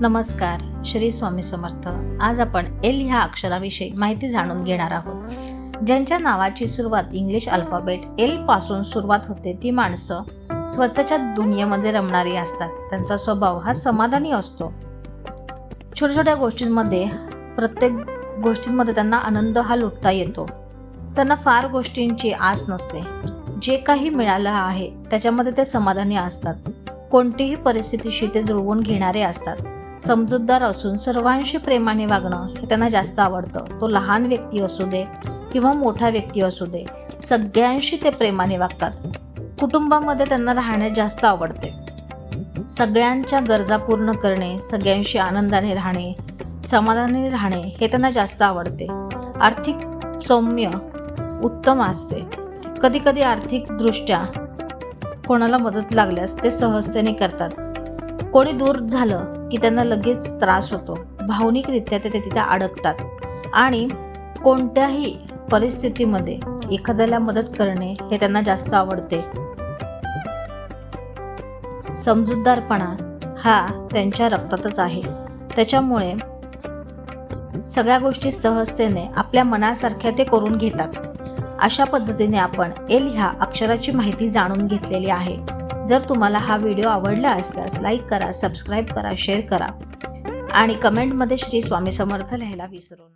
नमस्कार श्री स्वामी समर्थ. आज आपण एल ह्या अक्षराविषयी माहिती जाणून घेणार आहोत. ज्यांच्या नावाची सुरुवात इंग्लिश अल्फाबेट एलपासून सुरुवात होते ती माणसं स्वतःच्या दुनियेमध्ये रमणारी असतात. त्यांचा स्वभाव हा समाधानी असतो. छोट्या छोट्या गोष्टींमध्ये प्रत्येक गोष्टींमध्ये त्यांना आनंद हा लुटता येतो. त्यांना फार गोष्टींची आस नसते. जे काही मिळालं आहे त्याच्यामध्ये ते समाधानी असतात. कोणतीही परिस्थितीशी ते जुळवून घेणारे असतात. समजूतदार असून सर्वांशी प्रेमाने वागणं हे त्यांना जास्त आवडतं. तो लहान व्यक्ती असू दे किंवा मोठा व्यक्ती असू दे सगळ्यांशी ते प्रेमाने वागतात. कुटुंबामध्ये त्यांना राहणे जास्त आवडते. सगळ्यांच्या गरजा पूर्ण करणे सगळ्यांशी आनंदाने राहणे समाधानी राहणे हे त्यांना जास्त आवडते. आर्थिक सौम्य उत्तम असते. कधीकधी आर्थिकदृष्ट्या कोणाला मदत लागल्यास ते सहजतेने करतात. कोणी दूर झालं की त्यांना लगेच त्रास होतो. भावनिकरित्या ते तिथे अडकतात. आणि कोणत्याही परिस्थितीमध्ये एखाद्याला मदत करणे हे त्यांना जास्त आवडते. समजूतदारपणा हा त्यांच्या रक्तातच आहे. त्याच्यामुळे सगळ्या गोष्टी सहजतेने आपल्या मनासारख्या ते करून घेतात. अशा पद्धतीने आपण एल ह्या अक्षराची माहिती जाणून घेतलेली आहे. जर तुम्हाला हा व्हिडिओ आवडला असल्यास लाईक करा सबस्क्राईब करा शेअर करा. आणि कमेंटमध्ये श्री स्वामी समर्थ लिहायला विसरू नका.